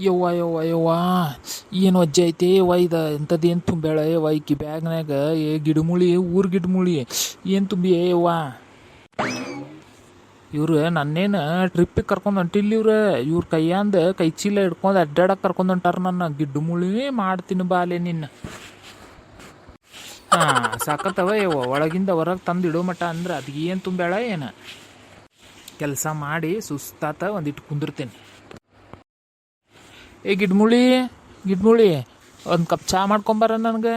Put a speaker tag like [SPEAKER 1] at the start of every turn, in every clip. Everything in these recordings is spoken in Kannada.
[SPEAKER 1] ಯವ್ವ ಯವ್ವ ಯವ್ವ, ಏನು ಅಜ್ಜ ಐತೆ? ಯವ್ವ ಎಂಥದ್ದು ಏನು ತುಂಬ್ಯಾಳ? ಯವ್ವ, ಈಕಿ ಬ್ಯಾಗ್ನಾಗ ಏ, ಗಿಡಮೂಳಿ ಊರು ಗಿಡಮೂಳಿ, ಏನು ತುಂಬಿ ಯವ್ವ? ಇವ್ರು ನನ್ನೇನು ಟ್ರಿಪ್ಪಿಗೆ ಕರ್ಕೊಂಡು ಹೊಂಟಿಲ್ಲ ಇವ್ರು. ಇವ್ರ ಕೈಯಾಂದ ಕೈ ಚೀಲ ಹಿಡ್ಕೊಂಡು ಅಡ್ಡಾಡಕ್ಕೆ ಕರ್ಕೊಂಡು ಹೊಂಟಾರ ನನ್ನ. ಗಿಡ್ಮುಳಿ ಮಾಡ್ತೀನಿ ಬಾಲೆ ನಿನ್ನ. ಹಾಂ, ಸಾಕತ್ತವ ಯವ್ವ. ಒಳಗಿಂದ ಹೊರಗೆ ತಂದು ತಂದಿಡೋ ಮಟ ಅಂದ್ರೆ ಅದು ಏನು ತುಂಬೇಳ ಏನು? ಕೆಲಸ ಮಾಡಿ ಸುಸ್ತಾತ ಒಂದಿಟ್ಟು ಕುಂದಿರ್ತೇನೆ. ಏ, ಗಿಡ್ಮುಳಿ ಗಿಡ್ಮುಳಿ, ಒಂದು ಕಪ್ ಚಹಾ ಮಾಡ್ಕೊಂಬರ ನನಗೆ.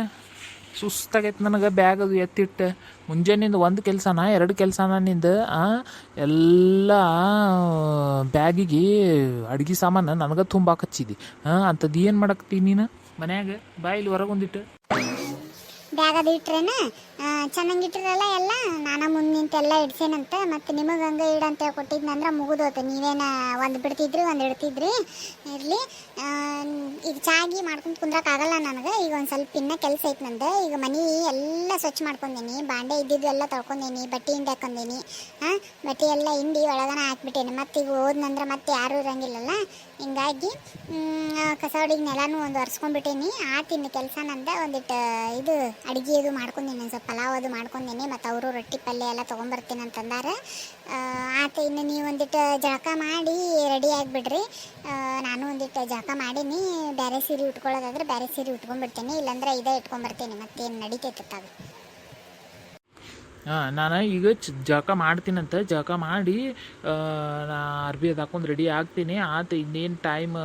[SPEAKER 1] ಸುಸ್ತಾಗೈತೆ ನನಗೆ ಬ್ಯಾಗ್ ಅದು ಎತ್ತಿಟ್ಟು. ಮುಂಜಾನಿಂದ ಒಂದು ಕೆಲಸನ, ಎರಡು ಕೆಲಸನ ನಿಂದು ಎಲ್ಲ, ಬ್ಯಾಗಿಗೆ ಅಡುಗೆ ಸಾಮಾನು ನನಗೆ ತುಂಬ ಹಚ್ಚಿದಿ. ಹಾಂ ಅಂಥದ್ದು ಏನು ಮಾಡಕತ್ತಿ ನೀನು? ಮನ್ಯಾಗ, ಬಾ ಇಲ್ಲಿ ಹೊರಗೆ ಒಂದಿಟ್ಟು
[SPEAKER 2] ಬ್ಯಾಗ್ ಅದು ಇಟ್ರೇನ ಚೆನ್ನಾಗಿಟ್ಟಿರಲ್ಲ ಎಲ್ಲ, ನಾನು ಮುಂದೆ ನಿಂತೆಲ್ಲ ಇಡ್ಸೇನಂತ, ಮತ್ತು ನಿಮಗೆ ಹಂಗೆ ಇಡಂತ ಕೊಟ್ಟಿದ್ನಂದ್ರೆ ಮುಗಿದೋತು. ನೀವೇನ ಒಂದು ಬಿಡ್ತಿದ್ರಿ, ಒಂದು ಇಡ್ತಿದ್ರಿ, ಇರಲಿ. ಈಗ ಚಾಗಿ ಮಾಡ್ಕೊಂಡು ಕುಂದ್ರಕ್ಕಾಗಲ್ಲ ನನಗೆ, ಈಗ ಒಂದು ಸ್ವಲ್ಪ ಇನ್ನೂ ಕೆಲಸ ಐತೆ ನಂದು. ಈಗ ಮನೆ ಎಲ್ಲ ಸ್ವಚ್ಛ ಮಾಡ್ಕೊಂಡೀನಿ ಬಾಂಡೆ ಇದ್ದಿದ್ದು ಎಲ್ಲ ತೊಳ್ಕೊಂಡೀನಿ ಬಟ್ಟೆ ಹಿಂಡಿ ಹಾಕೊಂಡೀನಿ ಹಾಂ ಬಟ್ಟೆ ಎಲ್ಲ ಹಿಂಡಿ ಒಳಗನ ಹಾಕ್ಬಿಟ್ಟೇನಿ. ಮತ್ತು ಈಗ ಹೋದ್ನಂದ್ರೆ ಮತ್ತೆ ಯಾರೂ ಇರಂಗಿಲ್ಲಲ್ಲ, ಹಿಂಗಾಗಿ ಕಸ ಹೊಡಿಗೆ ನೆಲನೂ ಒಂದು ಒರೆಸ್ಕೊಂಡ್ಬಿಟ್ಟೇನಿ. ಆತಿನ ಕೆಲಸ ನಂದ ಒಂದಿಟ್ಟು ಇದು ಅಡುಗೆ ಅದು ಮಾಡ್ಕೊಂಡೇನೆ ಸ್ವಲ್ಪ ಪಲಾವ್ ಅದು ಮಾಡ್ಕೊಂಡೇನೆ, ಮತ್ತು ಅವರು ರೊಟ್ಟಿ ಪಲ್ಯ ಎಲ್ಲ ತೊಗೊಂಬರ್ತೀನಿ ಅಂತಂದಾರೆ. ಆತ ಇನ್ನು ನೀವು ಒಂದಿಟ್ಟು ಜಳಕ ಮಾಡಿ ರೆಡಿ ಆಗಿಬಿಡ್ರಿ. ನಾನು ಒಂದಿಟ್ಟು ಜಳಕ ಮಾಡೀನಿ. ಬೇರೆ ಸೀರೆ ಉಟ್ಕೊಳ್ಳೋದಾದ್ರೆ ಬೇರೆ ಸೀರೆ ಉಟ್ಕೊಂಡ್ಬಿಡ್ತೀನಿ, ಇಲ್ಲಾಂದ್ರೆ ಇದೇ ಇಟ್ಕೊಂಡ್ಬರ್ತೀನಿ, ಮತ್ತೇನು ನಡೀತೈತೆ
[SPEAKER 1] ತಾವು. ನಾನು ಈಗ ಜಳಕ ಮಾಡ್ತೀನಂತ, ಜಳಕ ಮಾಡಿ ನಾ ಅರ್ಬಿ ಅದು ಹಾಕೊಂಡು ರೆಡಿ ಆಗ್ತೀನಿ. ಆತ ಇನ್ನೇನು ಟೈಮ್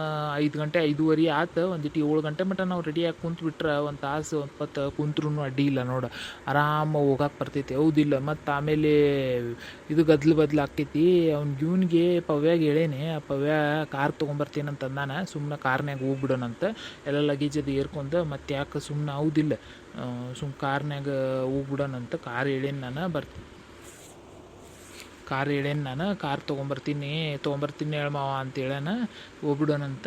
[SPEAKER 1] ಐದು ಗಂಟೆ, ಐದೂವರೆ ಆತು ಒಂದಿಟ್ಟು ಏಳು ಗಂಟೆ ಮಟ್ಟ ನಾವು ರೆಡಿ ಆಗಿ ಕುಂತು ಬಿಟ್ರೆ ಒಂದು ತಾಸು, ಒಂದು ಪತ್ತು ಕುಂತ್ರು ಅಡ್ಡಿ ಇಲ್ಲ ನೋಡು. ಆರಾಮ ಹೋಗಕ್ಕೆ ಬರ್ತೈತಿ. ಹೌದಿಲ್ಲ ಮತ್ತು ಆಮೇಲೆ ಇದು ಗದ್ಲು ಬದ್ಲು ಆಕೈತಿ ಅವ್ನು ಇವನಿಗೆ ಪವ್ಯಾಗ ಹೇಳೇನೆ, ಆ ಪವ್ಯ ಕಾರ್ ತೊಗೊಂಬರ್ತೀನಿ ನಾನು ಸುಮ್ಮನೆ ಕಾರ್ನಾಗ ಹೋಗ್ಬಿಡೋಣಂತ. ಎಲ್ಲ ಲಗೇಜ್ ಅದು ಏರ್ಕೊಂಡು, ಮತ್ತೆ ಯಾಕೆ ಸುಮ್ಮನೆ ಹೌದಿಲ್ಲ. ಸುಮ್ ಕಾರ್ನ್ಯಾಗ ಹೋಗ್ಬಿಡೋಣಂತ ಕಾರ್ ಹೇಳೇನು ನಾನು ಬರ್ತೀನಿ ಕಾರ್ ಹೇಳೇನು ನಾನು, ಕಾರ್ ತೊಗೊಂಬರ್ತೀನಿ ತೊಗೊಂಬರ್ತೀನಿ ಹೇಳ ಮಾವ ಅಂತ ಹೇಳೋಣ ಹೋಗ್ಬಿಡೋಣಂತ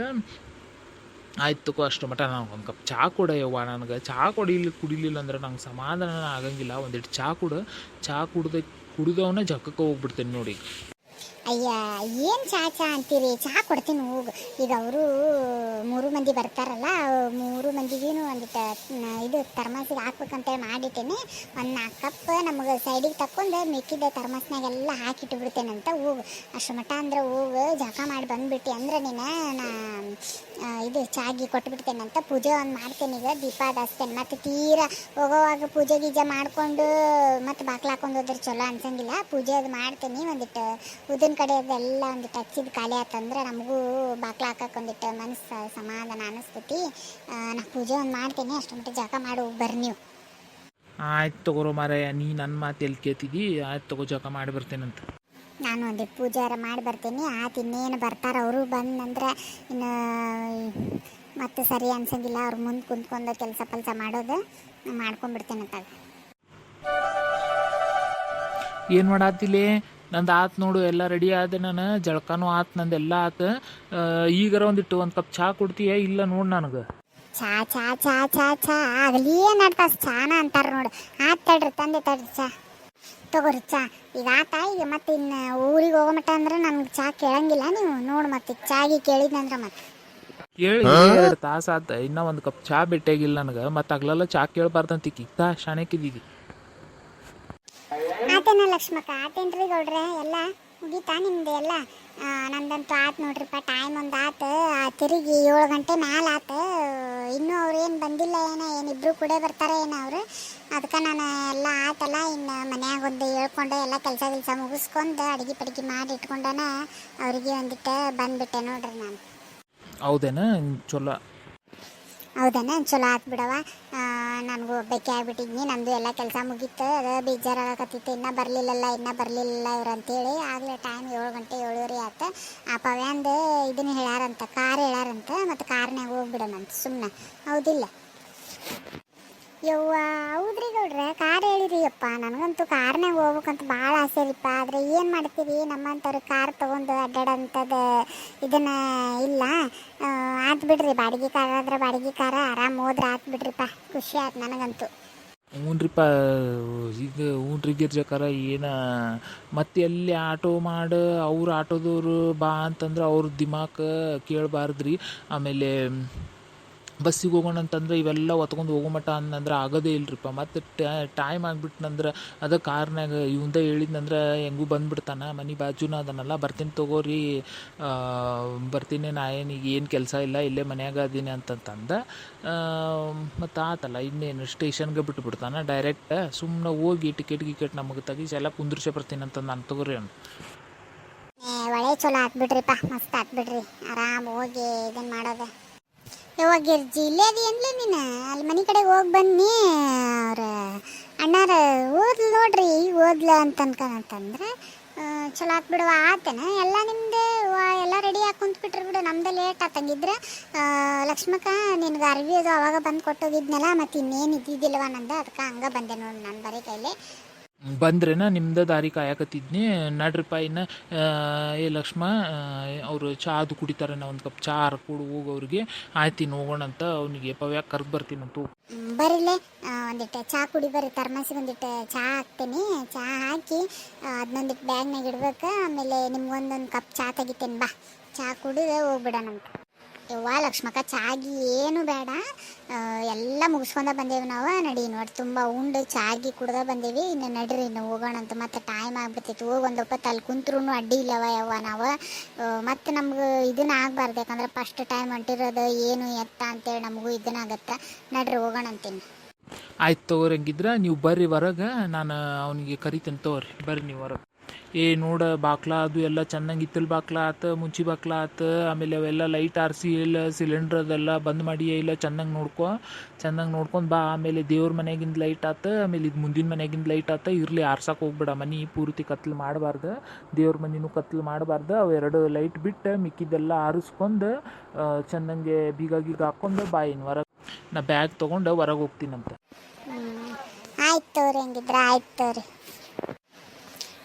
[SPEAKER 1] ಆಯ್ತು ತಗೋ ಅಷ್ಟು ಮಟ್ಟ ನಾನು ಒಂದು ಕಪ್ ಚಹಾ ಕೊಡಯ್ಯವ್ವ ಯವ್ವ ನನಗೆ. ಚಹಾ ಕೊಡಿಲಿ ಕುಡಿಲಿಲ್ಲ ಅಂದ್ರೆ ನಂಗೆ ಸಮಾಧಾನ ಆಗಂಗಿಲ್ಲ. ಒಂದಿಟ್ಟು ಚಹಾ ಕೊಡು. ಚಹಾ ಕುಡ್ದ ಕುಡಿದವನ್ನ ಜಕ್ಕಕ್ಕೆ ಹೋಗ್ಬಿಡ್ತೇನೆ ನೋಡಿ.
[SPEAKER 2] ಅಯ್ಯ, ಏನು ಚಾ ಅಂತೀರಿ? ಚಹಾ ಕೊಡ್ತೀನಿ, ಹೋಗು. ಈಗ ಅವರು ಮೂರು ಮಂದಿ ಬರ್ತಾರಲ್ಲ, ಮೂರು ಮಂದಿಗೇನು ಒಂದು ಇದು ಥರ್ಮಸಿಗೆ ಹಾಕ್ಬೇಕಂತೇಳಿ ಮಾಡಿಟ್ಟೇನೆ. ಒಂದು ನಾಲ್ಕು ಕಪ್ ನಮಗೆ ಸೈಡಿಗೆ ತಕ್ಕೊಂಡು ಮಿಕ್ಕಿದ ಥರ್ಮಸ್ನಾಗೆಲ್ಲ ಹಾಕಿಟ್ಬಿಡ್ತೇನಂತ ಹೋಗು. ಅಷ್ಟು ಮಠ ಅಂದ್ರೆ ಹೋಗು, ಜಳಕ ಮಾಡಿ ಬಂದ್ಬಿಟ್ಟು ಅಂದ್ರೆ ನೀನು ನಾ ಇದು ಚಾಗಿ ಕೊಟ್ಬಿಡ್ತೇನಂತ ಪೂಜೆ ಒಂದು ಮಾಡ್ತೇನೆ. ಈಗ ದೀಪ ಹಚ್ತೇನೆ ಮತ್ತು ತೀರಾ ಹೋಗೋವಾಗ ಪೂಜೆ ಗೀಜೆ ಮಾಡಿಕೊಂಡು ಮತ್ತು ಬಾಕ್ಲು ಹಾಕೊಂಡು ಹೋದ್ರೆ ಚಲೋ ಅನ್ಸಂಗಿಲ್ಲ. ಪೂಜೆ ಅದು ಮಾಡ್ತೀನಿ ಒಂದಿಟ್ಟು ಉದಿನ ಕಡೆ ಅದೆಲ್ಲ ಒಂದು ಹಚ್ಚಿದ ಖಾಲಿ ಆತಂದ್ರೆ ನಮಗೂ ಬಾಕ್ಲ ಹಾಕಕ್ಕೆ ಒಂದಿಟ್ಟು ಮನಸ್ಸು ಸಮಾಧಾನ ಅನಿಸ್ತೈತಿ. ಆ, ನಾ ಪೂಜೆ ಒಂದು ಮಾಡ್ತೀನಿ ಅಷ್ಟು ಮಟ್ಟ ಜಳಕ ಮಾಡಿ ಹೋಗಿ ಬರ್ರಿ ನೀವು.
[SPEAKER 1] ಆಯ್ತು ತಗೋರು ಮಾರಾಯ ನೀ ನನ್ನ ಮಾತು ಎಲ್ಲಿ ಕೇಳ್ತಿದ್ದಿ ಆಯ್ತು ತಗೋ ಜಳಕ ಮಾಡಿ ಬರ್ತೇನಂತ
[SPEAKER 2] ನಾನು ಒಂದು ಪೂಜಾರ ಮಾಡಿ ಬರ್ತೀನಿ ಆತ ಇನ್ನೇನು ಬರ್ತಾರೆ ಅವರು ಬಂದಂದ್ರೆ ಇನ್ನು ಮತ್ತೆ ಸರಿ ಅನ್ಸಂಗಿಲ್ಲ ಅವ್ರ ಮುಂದೆ ಕುಂತ್ಕೊಂಡು ಕೆಲಸ ಕೆಲಸ ಮಾಡೋದು ಮಾಡ್ಕೊಂಡ್ಬಿಡ್ತೇನೆ ಅಂತ
[SPEAKER 1] ಏನು ಮಾಡಾತಿಲಿ? ನಂದು ಆತು ನೋಡು ಎಲ್ಲ ರೆಡಿ ಆದ ನಾನು ಜಳಕನೂ ಆತು ನಂದು ಎಲ್ಲ ಆತು. ಆ, ಈಗಾರ ಒಂದಿಟ್ಟು ಒಂದು ಕಪ್ ಚಹಾ ಕೊಡ್ತೀಯ ಇಲ್ಲ ನೋಡು ನನಗೆ?
[SPEAKER 2] ಚಾ ಚಾ ಚಾ ಚಾ ಚಾ ಆಗಲಿ ಏನಾಡ್ತಾ ಚಾನ ಅಂತಾರ ನೋಡು. ಆತ್ ತಡ್ರಿ ತಂದೆ ತಡ್ರಿ ಚಾ. ತಗೋರಿ ಚಾ. ಈಗ ಆತ ಈಗ ಮತ್ತೆ ಇನ್ನು ಊರಿಗೆ ಹೋಗೋ ಮಟ್ಟ ಅಂದ್ರೆ ನನ್ಗೆ ಚಾ ಕೇಳಂಗಿಲ್ಲ ನೀವು. ನೋಡು ಮತ್ತೆ ಚಾಗಿ ಕೇಳಿದ್ನಂದ್ರೆ ಮತ್ತೆ.
[SPEAKER 1] ಹೇಳಿ ಎರಡು ತಾಸು ಆತ. ಇನ್ನೂ ಒಂದು ಕಪ್ ಚಾ ಭೇಟಿಯಾಗಿಲ್ಲ ನನಗೆ. ಮತ್ತೆ ಆಗ್ಲೆಲ್ಲ ಚಾ ಕೇಳಬಾರ್ದಂತ ಕಿತ್ತ ಶಾಣೆಕಿದ್ದೀವಿ
[SPEAKER 2] ಆತೇನ ಲಕ್ಷ್ಮಕ್ಕ? ಆತೇನ್ರಿ ಗೌಡ್ರೆ? ಎಲ್ಲ ಮುಗೀತಾ ನಿಮ್ದು ಎಲ್ಲ? ನಂದಂತೂ ಆತು ನೋಡ್ರಿಪ್ಪ ಟೈಮ್ ಒಂದು ಆತು. ಆ, ತಿರುಗಿ ಏಳು ಗಂಟೆ ಮ್ಯಾಲ ಆತು. ಇನ್ನೂ ಅವ್ರು ಏನು ಬಂದಿಲ್ಲ ಏನೋ ಏನಿಬ್ರು ಕೂಡ ಬರ್ತಾರೆ ಏನೋ ಅವರು. ಅದಕ್ಕೆ ನಾನು ಎಲ್ಲ ಆತಲ್ಲ ಇನ್ನು ಮನ್ಯಾಗ ಒಂದು ಹೇಳ್ಕೊಂಡು ಎಲ್ಲ ಕೆಲಸ ಕೆಲಸ ಮುಗಿಸ್ಕೊಂಡು ಅಡುಗೆ ಪಡಿಗೆ ಮಾಡಿ ಇಟ್ಕೊಂಡನ ಅವರಿಗೆ ಒಂದಿಟ್ಟು ಬಂದ್ಬಿಟ್ಟೆ ನೋಡ್ರಿ ನಾನು.
[SPEAKER 1] ಹೌದೇನ? ಚಲೋ.
[SPEAKER 2] ಹೌದೇನ? ಚಲೋ ಆತ್ ಬಿಡವ ನನಗೂ ಒಬ್ಬಕ್ಕೆ ಆಗ್ಬಿಟ್ಟಿದ್ನಿ, ನಂದು ಎಲ್ಲ ಕೆಲಸ ಮುಗೀತು, ಅದು ಬೇಜಾರಾಗತ್ತಿತ್ತು ಇನ್ನೂ ಬರಲಿಲ್ಲಲ್ಲ, ಇನ್ನೂ ಬರಲಿಲ್ಲ ಇವ್ರು ಅಂತೇಳಿ. ಆಗಲೇ ಟೈಮ್ ಏಳು ಗಂಟೆ ಏಳುವರೆ ಆಯ್ತು ಆ ಪವ್ಯಾಂದು ಇದನ್ನು ಹೇಳ್ಯಾರಂತ, ಕಾರ್ ಹೇಳ್ಯಾರಂತ, ಮತ್ತು ಕಾರ್ನಾಗ ಹೋಗ್ಬಿಡೋಣಂತ ಸುಮ್ಮನೆ ಹೌದಿಲ್ಲ? ಯವ್ವ ಹೌದ್ರಿ ಗೌಡ್ರೆ ಕಾರ್ ಹೇಳಿರಿ ಅಪ್ಪ ನನಗಂತೂ ಕಾರ್ನಾಗ ಹೋಗ್ಬೇಕಂತ ಭಾಳ ಆಸೆ ರೀಪ್ಪ ಆದರೆ ಏನು ಮಾಡ್ತೀವಿ ನಮ್ಮಂಥವ್ರು ಕಾರ್ ತೊಗೊಂಡು ಅಡ್ಡಾಡೋಂಥದ್ದು ಇದನ್ನ ಇಲ್ಲ. ಆತು ಬಿಡ್ರಿ. ಬಾಡಿಗೆ ಕಾರ್ ಆದ್ರೆ ಬಾಡಿಗೆ ಕಾರ, ಆರಾಮ್ ಹೋದ್ರೆ ಆತು ಬಿಡ್ರಿಪ್ಪ. ಖುಷಿ ಆಯ್ತು ನನಗಂತೂ.
[SPEAKER 1] ಹ್ಞೂನ್ರಿಪ್ಪ ಈಗ ಹ್ಞೂನ್ರಿ ಗಿರ್ಜಕಾರ ಏನ, ಮತ್ತೆ ಎಲ್ಲಿ ಆಟೋ ಮಾಡು, ಅವ್ರು ಆಟೋದವರು ಬಾ ಅಂತಂದ್ರೆ ಅವ್ರ ದಿಮಾಕ್ ಕೇಳಬಾರ್ದ್ರಿ. ಆಮೇಲೆ ಬಸ್ಸಿಗೆ ಹೋಗೋಣ ಅಂತಂದ್ರೆ ಇವೆಲ್ಲ ಹೊತ್ಕೊಂಡು ಹೋಗೋ ಮಟ್ಟ ಅಂದ್ರೆ ಆಗೋದೇ ಇಲ್ರಿಪ್ಪ. ಮತ್ತು ಟೈಮ್ ಆಗಿಬಿಟ್ನಂದ್ರೆ ಅದ ಕಾರ್ನಾಗ ಇವಂದ ಹೇಳಿದ್ನಂದ್ರೆ ಹೆಂಗೂ ಬಂದ್ಬಿಡ್ತಾನೆ, ಮನೆ ಬಾಜುನ ಅದನ್ನೆಲ್ಲ ಬರ್ತೀನಿ ತಗೋರಿ ಬರ್ತೀನಿ ನಾ ಏನು ಏನು ಕೆಲಸ ಇಲ್ಲ, ಇಲ್ಲೇ ಮನ್ಯಾಗ ಅದೀನಿ ಅಂತಂತಂದ ಮತ್ತು ಆತಲ್ಲ, ಇನ್ನೇನು ಸ್ಟೇಷನ್ಗೆ ಬಿಟ್ಬಿಡ್ತಾನೆ ಡೈರೆಕ್ಟ್ ಸುಮ್ಮನೆ ಹೋಗಿ ಟಿಕೆಟ್ ಗಿಕೆಟ್ ನಮಗೆ ತೆಗಿಸಿ ಎಲ್ಲ ಕುಂದ್ರಿಸೇ ಬರ್ತೀನಿ ಅಂತ ನಾನು ತಗೋರಿ ಅವ್ನು.
[SPEAKER 2] ಒಳ್ಳೆ ಚಲೋ ಹಾಕ್ಬಿಡ್ರಿಪ್ಪ ಮಸ್ತ್ ಹಾಕ್ಬಿಡ್ರಿ ಆರಾಮ್ ಹೋಗಿ ಇದನ್ನ ಮಾಡೋದು. ಯಾವಾಗ ಗಿರ್ಜಿ ಇಲ್ಲೇ ಅದಿ ಏನ್ಲೆ ನೀನು? ಅಲ್ಲಿ ಮನೆ ಕಡೆ ಹೋಗಿ ಬನ್ನಿ. ಅವ್ರ ಅಣ್ಣಾರ ಓದ್ಲು ನೋಡ್ರಿ ಓದ್ಲ ಅಂತ ಅನ್ಕೊಂತಂದ್ರೆ ಚಲೋ ಆತ್ ಬಿಡುವ ಆತನ? ಎಲ್ಲ ನಿಮ್ದು? ಎಲ್ಲ ರೆಡಿ ಆಗಿ ಕುಂತ್ಬಿಟ್ರಿ ಬಿಡು, ನಮ್ದು ಲೇಟ್ ಆತಂಗಿದ್ರೆ ಲಕ್ಷ್ಮಕ್ಕ, ನಿನ್ಗೆ ಅರ್ವಿ ಅದು ಅವಾಗ ಬಂದು ಕೊಟ್ಟೋಗಿದ್ನಲ್ಲ ಮತ್ತು ಇನ್ನೇನು ಇದ್ದಿದ್ದಿಲ್ವ ನಂದು, ಅದಕ್ಕೆ ಹಂಗೆ ಬಂದೆ ನೋಡಿ ನಾನು ಬರೀ ಕೈಲಿ.
[SPEAKER 1] ಬಂದ್ರೇನ ನಿಮ್ದ ದಾರಿ ಕಾಯಕತ್ತಿದ್ನಿ. ನಡ್ರಿಪ್ಪ ಇನ್ನು ಏ ಲಕ್ಷ್ಮ ಅವರು ಚಾ ಅದು ಕುಡಿತಾರೆ ನಾ ಒಂದು ಕಪ್ ಚಾ ಕೊಡು, ಹೋಗಿ ಅವ್ರಿಗೆ. ಆಯ್ತೀನಿ ಹೋಗೋಣ ಅಂತ ಅವನಿಗೆ ಪವ್ಯಾಗ ಕರ್ದು ಬರ್ತೀನಿ
[SPEAKER 2] ಅಂತ ಬರೀಲೆ ಒಂದಿಟ್ಟು ಚಾ ಕುಡಿ ಬರ್ರಿ ತರ್ಮಸಿಗೆ ಒಂದಿಟ್ಟು ಚಾ ಹಾಕ್ತೇನೆ. ಚಾ ಹಾಕಿ ಅದನ್ನೊಂದಿಟ್ಟು ಬ್ಯಾಗ್ನಾಗ ಇಡ್ಬೇಕು. ಆಮೇಲೆ ನಿಮ್ಗೊಂದೊಂದು ಕಪ್ ಚಾ ತೆಗಿತೇನೆ, ಬಾ. ಚಾ ಕುಡಿದು ಹೋಗ್ಬಿಡೋಣಂತ. ಯವ್ವ, ಲಕ್ಷ್ಮಕ್ಕ, ಚಾಗಿ ಏನು ಬೇಡ. ಎಲ್ಲ ಮುಗಿಸ್ಕೊಂಡ ಬಂದೇವಿ ನಾವು, ನಡಿ ನೋಡಿ, ತುಂಬ ಉಂಡು, ಚಾಗಿ ಕುಡ್ದ ಬಂದೇವಿ. ಇನ್ನು ನಡ್ರಿ, ಇನ್ನು ಹೋಗೋಣ ಅಂತ ಮತ್ತೆ ಟೈಮ್ ಆಗ್ಬಿಡ್ತೈತಿ. ಹೋಗಿ ಒಂದು ಹೊತ್ತು ಅಲ್ಲಿ ಕುಂತ್ರೂ ಅಡ್ಡಿ ಇಲ್ಲವ ಯವ್ವ ನಾವು. ಮತ್ತೆ ನಮ್ಗೆ ಇದನ್ನ ಆಗ್ಬಾರ್ದು, ಯಾಕಂದ್ರೆ ಫಸ್ಟ್ ಟೈಮ್ ಹೊಂಟಿರೋದು ಏನು ಎತ್ತ ಅಂತೇಳಿ ನಮಗೂ ಇದನ್ನ ಆಗತ್ತೆ. ನಡ್ರಿ, ಹೋಗೋಣ ಅಂತೀನಿ.
[SPEAKER 1] ಆಯ್ತು ತಗೋರಿ ಹಂಗಿದ್ರೆ, ನೀವು ಬರ್ರಿ ಹೊರಗೆ, ನಾನು ಅವನಿಗೆ ಕರಿತೀನಿ ತಗೋರಿ. ಬರ್ರಿ ನೀವು ಹೊರಗೆ. ಏ ನೋಡ ಬಾಕ್ಲ, ಅದು ಎಲ್ಲ ಚೆನ್ನಾಗಿ ಇತ್ತಲ್ ಬಾಕ್ಲ ಆತ, ಮುಂಚಿ ಬಾಕ್ಲ ಆತ, ಆಮೇಲೆ ಅವೆಲ್ಲ ಲೈಟ್ ಆರಿಸಿ ಇಲ್ಲ, ಸಿಲಿಂಡರ್ ಅದೆಲ್ಲ ಬಂದ್ ಮಾಡಿ ಇಲ್ಲ, ಚೆನ್ನಾಗಿ ನೋಡ್ಕೊ, ಚೆನ್ನಾಗಿ ನೋಡ್ಕೊಂಡು ಬಾ. ಆಮೇಲೆ ದೇವ್ರ ಮನೆಗಿಂದ ಲೈಟ್ ಆತ, ಆಮೇಲೆ ಇದು ಮುಂದಿನ ಮನೆಗಿಂದ ಲೈಟ್ ಆತ, ಇರಲಿ ಆರ್ಸಕ್ಕೆ ಹೋಗ್ಬೇಡ. ಮನೆ ಪೂರ್ತಿ ಕತ್ಲು ಮಾಡಬಾರ್ದು, ದೇವ್ರ ಮನೆನೂ ಕತ್ಲು ಮಾಡಬಾರ್ದು. ಅವೆರಡು ಲೈಟ್ ಬಿಟ್ಟು ಮಿಕ್ಕಿದ್ದೆಲ್ಲ ಆರಿಸ್ಕೊಂಡು ಚೆನ್ನಾಗೆ ಬೀಗ ಗೀಗ ಹಾಕ್ಕೊಂಡು ಬಾ ಇನ್ನು ಹೊರಗೆ ನಾ ಬ್ಯಾಗ್ ತೊಗೊಂಡು ಹೊರಗೆ ಹೋಗ್ತೀನಂತ.
[SPEAKER 2] ಆಯ್ತು ತೋರಿ ಹಂಗಿದ್ರೆ, ಆಯ್ತು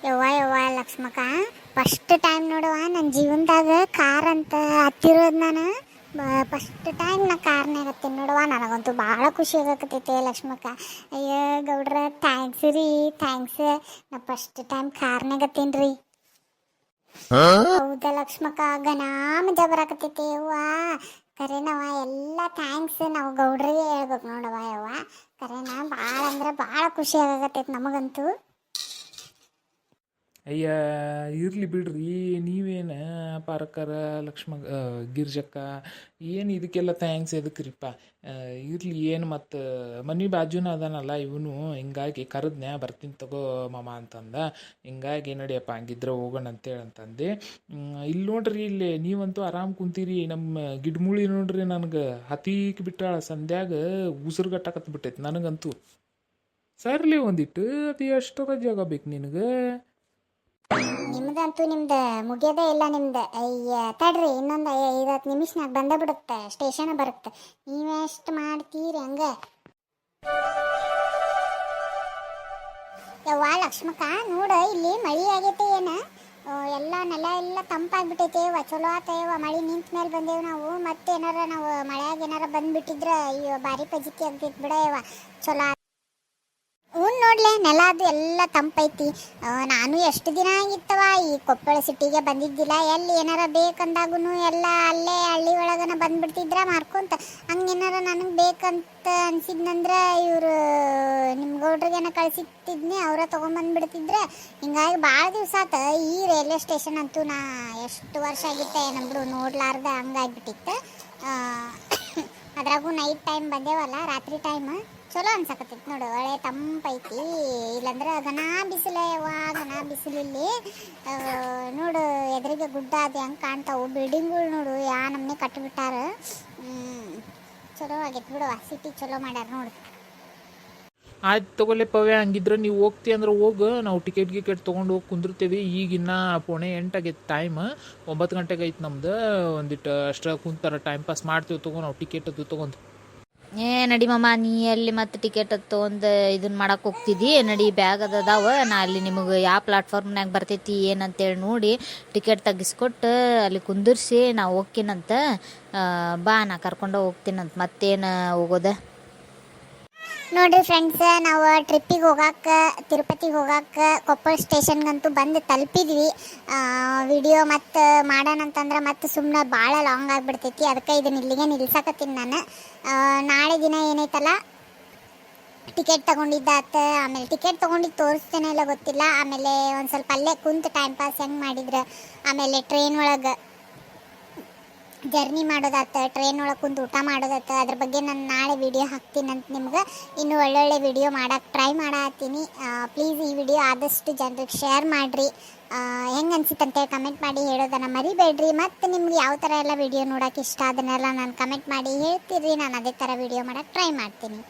[SPEAKER 2] ಯವ್ವ ಯವ್ವ ಲಕ್ಷ್ಮಕ್ಕ ಫಸ್ಟ್ ಟೈಮ್ ನೋಡುವ ನನ್ನ ಜೀವನದಾಗ ಕಾರ್ ಅಂತ ಹತ್ತಿರೋದು ನಾನು. ಫಸ್ಟ್ ಟೈಮ್ ನಾ ಕಾರ್ನಾಗ ಹತ್ತೀನಿ ನೋಡುವ. ನನಗಂತೂ ಭಾಳ ಖುಷಿ ಆಗಕತ್ತೈತೆ ಲಕ್ಷ್ಮಕ್ಕ. ಅಯ್ಯೋ ಗೌಡ್ರ ಥ್ಯಾಂಕ್ಸ್ ರೀ ಥ್ಯಾಂಕ್ಸ್ ನಾ ಫಸ್ಟ್ ಟೈಮ್ ಕಾರ್ನಾಗ ಹತ್ತೀನಿ ರೀ. ಹೌದಾ ಲಕ್ಷ್ಮಕ್ಕ ಗನಾಮ ಮಜಾ ಬರಾಕತ್ತೈತಿ ಯವ್ವ. ಕರೆನವ ಎಲ್ಲ ಥ್ಯಾಂಕ್ಸ್ ನಾವು ಗೌಡ್ರಿಗೆ ಹೇಳ್ಬೇಕು ನೋಡವ ಯವ್ವ. ಕರೆನ ಭಾಳ ಅಂದ್ರೆ ಭಾಳ ಖುಷಿ ಆಗಕತ್ತೈತೆ ನಮಗಂತೂ.
[SPEAKER 1] ಅಯ್ಯ, ಇರಲಿ ಬಿಡ್ರಿ, ನೀವೇನು ಪಾರಕ್ಕರ ಲಕ್ಷ್ಮ ಗಿರ್ಜಕ್ಕ, ಏನು ಇದಕ್ಕೆಲ್ಲ ಥ್ಯಾಂಕ್ಸ್ ಎದಕ್ರಿಪ್ಪ? ಇರಲಿ ಏನು ಮತ್ತು, ಮನೆ ಬಾಜುನ ಅದಾನಲ್ಲ ಇವನು, ಹಿಂಗಾಗಿ ಕರೆದ್ನ್ಯಾ, ಬರ್ತೀನಿ ತಗೋ ಮಾಮ ಅಂತಂದ. ಹಿಂಗಾಗಿ ನಡಿಯಪ್ಪ, ಹಂಗಿದ್ರೆ ಹೋಗೋಣ ಅಂತೇಳಿ ಅಂತಂದು. ಇಲ್ಲಿ ನೋಡ್ರಿ ಇಲ್ಲಿ, ನೀವಂತೂ ಆರಾಮ್ ಕುಂತೀರಿ ನಮ್ಮ ಗಿಡ್ಮುಳಿ ನೋಡ್ರಿ ನನಗೆ ಹತೀಕ್ ಬಿಟ್ಟಾಳ, ಸಂಧ್ಯಾಗ ಉಸಿರು ಗಟ್ಟಾಕತ್ ಬಿಟ್ಟೈತಿ ನನಗಂತೂ. ಸರ್ಲಿ ಒಂದಿಟ್ಟು, ಅದು ಎಷ್ಟರ ಜಾಗ ಬೇಕು ನಿನಗೆ?
[SPEAKER 2] ನಿಮ್ದಂತೂ ನಿಮ್ದು ಮುಗಿಯೋದೇ ಇಲ್ಲ ನಿಮ್ದು. ಅಯ್ಯ, ತಡ್ರಿ, ಇನ್ನೊಂದು ಐದು ಹತ್ತು ನಿಮಿಷನಾಗ ಬಂದೇ ಬಿಡುತ್ತೆ ಸ್ಟೇಷನ್ ಬರುತ್ತೆ. ನೀವೆಷ್ಟು ಮಾಡ್ತೀರಿ ಹಂಗ? ಯವ್ವ, ಲಕ್ಷ್ಮಕ್ಕ, ನೋಡ, ಇಲ್ಲಿ ಮಳಿ ಆಗೈತೆ ಏನ? ಎಲ್ಲ ನೆಲ ಎಲ್ಲ ತಂಪಾಗ್ಬಿಟ್ಟೈತೆ ಯವ್ವ, ಚಲೋ ಆತ ಯವ್ವ, ಮಳಿ ನಿಂತ ಮೇಲೆ ಬಂದೇವು ನಾವು. ಮತ್ತೆ ಏನಾರ ನಾವು ಮಳೆಯಾಗ ಏನಾರ ಬಂದ್ಬಿಟ್ಟಿದ್ರೆ, ಅಯ್ಯೋ, ಭಾರಿ ಪಜಿತಿ ಆಗ್ಬಿಟ್ಟು ಬಿಡ ಚಲೋ ನೋಡ್ಲೆ, ನೆಲ ಅದು ಎಲ್ಲ ತಂಪೈತಿ. ನಾನು ಎಷ್ಟು ದಿನ ಆಗಿತ್ತವ ಈ ಕೊಪ್ಪಳ ಸಿಟಿಗೆ ಬಂದಿದ್ದಿಲ್ಲ, ಎಲ್ಲಿ ಏನಾರ ಬೇಕಂದಾಗೂ ಎಲ್ಲ ಅಲ್ಲೇ ಹಳ್ಳಿ ಒಳಗನ ಬಂದ್ಬಿಡ್ತಿದ್ರ ಮಾರ್ಕೊಂತ. ಹಂಗೇನಾರ ನನಗೆ ಬೇಕಂತ ಅನ್ಸಿದ್ನಂದ್ರ ಇವರು ನಿಮ್ಮ ಗೌಡ್ರಿಗೇನ ಕಳ್ಸಿಟ್ಟಿದ್ನಿ, ಅವರ ತೊಗೊಂಬಂದ್ಬಿಡ್ತಿದ್ರ. ಹಿಂಗಾಗಿ ಭಾಳ ದಿವಸ ಆತ. ಈ ರೈಲ್ವೆ ಸ್ಟೇಷನ್ ಅಂತೂ ನಾ ಎಷ್ಟು ವರ್ಷ ಆಗಿತ್ತೆ ಏನಂದ್ರು ನೋಡ್ಲಾರ್ದ ಹಂಗಾಗ್ಬಿಟ್ಟಿತ್ತು. ಅದ್ರಾಗೂ ನೈಟ್ ಟೈಮ್ ಬಂದೇವಲ್ಲ, ರಾತ್ರಿ ಟೈಮ್ ಚಲೋ ಅನ್ಸಕತ್ತೈತಿ ನೋಡು ಒಳ್ಳೆ ತಂಪೈತಿ. ಇಲ್ಲಂದ್ರೆ ಘನ ಬಿಸಿಲು ಯವ್ವ ಘನ ಬಿಸಿಲಿಲ್ಲಿ ನೋಡು, ಎದುರಿಗೆ ಗುಡ್ಡ ಅದು ಹೆಂಗೆ ಕಾಣ್ತಾವು. ಬಿಲ್ಡಿಂಗ್ಗಳು ನೋಡು, ಯಾ ನಮ್ಮನೆ ಕಟ್ಟಿಬಿಟ್ಟಾರ ಚಲೋ ಆಗೈತೆ ಬಿಡು ಸಿಟಿ ಚಲೋ ಮಾಡ್ಯಾರ ನೋಡು.
[SPEAKER 1] ಆಯ್ತು ತಗೊಳ್ಳಿ ಪವೆ ಹಂಗಿದ್ರೆ ನೀವು ಹೋಗ್ತಿ ಅಂದ್ರೆ ಹೋಗು. ನಾವು ಟಿಕೆಟ್ ಗಿಕೆಟ್ ತೊಗೊಂಡು ಹೋಗಿ ಕುಂದಿರ್ತೀವಿ. ಈಗಿನ್ನ ಪೋಣೆ ಎಂಟಾಗೈತೆ ಟೈಮ್ ಒಂಬತ್ತು ಗಂಟೆಗೆ ಐತೆ ನಮ್ದು. ಒಂದಿಟ್ಟು ಅಷ್ಟು ಕುಂತಾರ ಟೈಮ್ ಪಾಸ್ ಮಾಡ್ತೀವಿ ತಗೋ, ನಾವು ಟಿಕೆಟ್ ಅದು ತೊಗೊಂಡು.
[SPEAKER 3] ಏ, ನಡಿ ಮಮ್ಮ ನೀ ಅಲ್ಲಿ ಮತ್ತೆ ಟಿಕೆಟ್ ತೊಗೊಂಡು ಇದನ್ನ ಮಾಡಕ್ಕೆ ಹೋಗ್ತಿದ್ದಿ? ನಡಿ ಬ್ಯಾಗ್ ಅದು ಅದಾವ. ನಾ ಅಲ್ಲಿ ನಿಮಗೆ ಯಾವ ಪ್ಲಾಟ್ಫಾರ್ಮ್ನಾಗ ಬರ್ತೈತಿ, ಏನಂತೇಳಿ ನೋಡಿ ಟಿಕೆಟ್ ತೆಗಿಸ್ಕೊಟ್ಟು ಅಲ್ಲಿ ಕುಂದಿರ್ಸಿ, ನಾ ಹೋಗ್ತೀನಂತ ಬಾ, ನಾ ಕರ್ಕೊಂಡು ಹೋಗ್ತೀನಂತ ಮತ್ತೇನು ಹೋಗೋದ?
[SPEAKER 2] ನೋಡ್ರಿ ಫ್ರೆಂಡ್ಸ್ ನಾವು ಟ್ರಿಪ್ಪಿಗೆ ಹೋಗಾಕ, ತಿರುಪತಿಗೆ ಹೋಗಾಕ, ಕೊಪ್ಪಳ ಸ್ಟೇಷನ್ಗಂತೂ ಬಂದು ತಲುಪಿದ್ವಿ. ವಿಡಿಯೋ ಮತ್ತು ಮಾಡೋಣ ಅಂತಂದ್ರೆ ಮತ್ತೆ ಸುಮ್ಮನೆ ಭಾಳ ಲಾಂಗ್ ಆಗಿಬಿಡ್ತೈತಿ. ಅದಕ್ಕೆ ಇದನ್ನ ಇಲ್ಲಿಗೆ ನಿಲ್ಸಕತ್ತೀನಿ ನಾನು. ನಾಳೆ ದಿನ ಏನೈತಲ್ಲ ಟಿಕೆಟ್ ತಗೊಂಡಿದ್ದಾತ. ಆಮೇಲೆ ಟಿಕೆಟ್ ತೊಗೊಂಡಿದ್ದು ತೋರಿಸ್ತೇನೆ ಇಲ್ಲ ಗೊತ್ತಿಲ್ಲ. ಆಮೇಲೆ ಒಂದು ಸ್ವಲ್ಪ ಅಲ್ಲೇ ಕುಂತು ಟೈಮ್ ಪಾಸ್ ಹೆಂಗೆ ಮಾಡಿದ್ರೆ. ಆಮೇಲೆ ಟ್ರೈನ್ ಒಳಗೆ ಜರ್ನಿ ಮಾಡೋದಾತ ಟ್ರೈನ್ ಒಳಗೆ ಕುಂದು ಊಟ ಮಾಡೋದಾತ ಅದ್ರ ಬಗ್ಗೆ ನಾನು ನಾಳೆ ವಿಡಿಯೋ ಹಾಕ್ತೀನಿ ಅಂತ ನಿಮ್ಗೆ ಇನ್ನು ಒಳ್ಳೊಳ್ಳೆ ವಿಡಿಯೋ ಮಾಡಕ್ಕೆ ಟ್ರೈ ಮಾಡತ್ತೀನಿ ಪ್ಲೀಸ್ ಈ ವಿಡಿಯೋ ಆದಷ್ಟು ಜನರಿಗೆ ಶೇರ್ ಮಾಡಿರಿ. ಹೆಂಗೆ ಅನಿಸುತ್ತಂತೆ ಕಮೆಂಟ್ ಮಾಡಿ ಹೇಳೋದನ್ನು ಮರಿಬೇಡ್ರಿ. ಮತ್ತು ನಿಮ್ಗೆ ಯಾವ ಥರ ಎಲ್ಲ ವಿಡಿಯೋ ನೋಡೋಕೆ ಇಷ್ಟ ಅದನ್ನೆಲ್ಲ ನಾನು ಕಮೆಂಟ್ ಮಾಡಿ ಹೇಳ್ತೀರಿ ನಾನು ಅದೇ ಥರ ವಿಡಿಯೋ ಮಾಡೋಕ್ಕೆ ಟ್ರೈ ಮಾಡ್ತೀನಿ.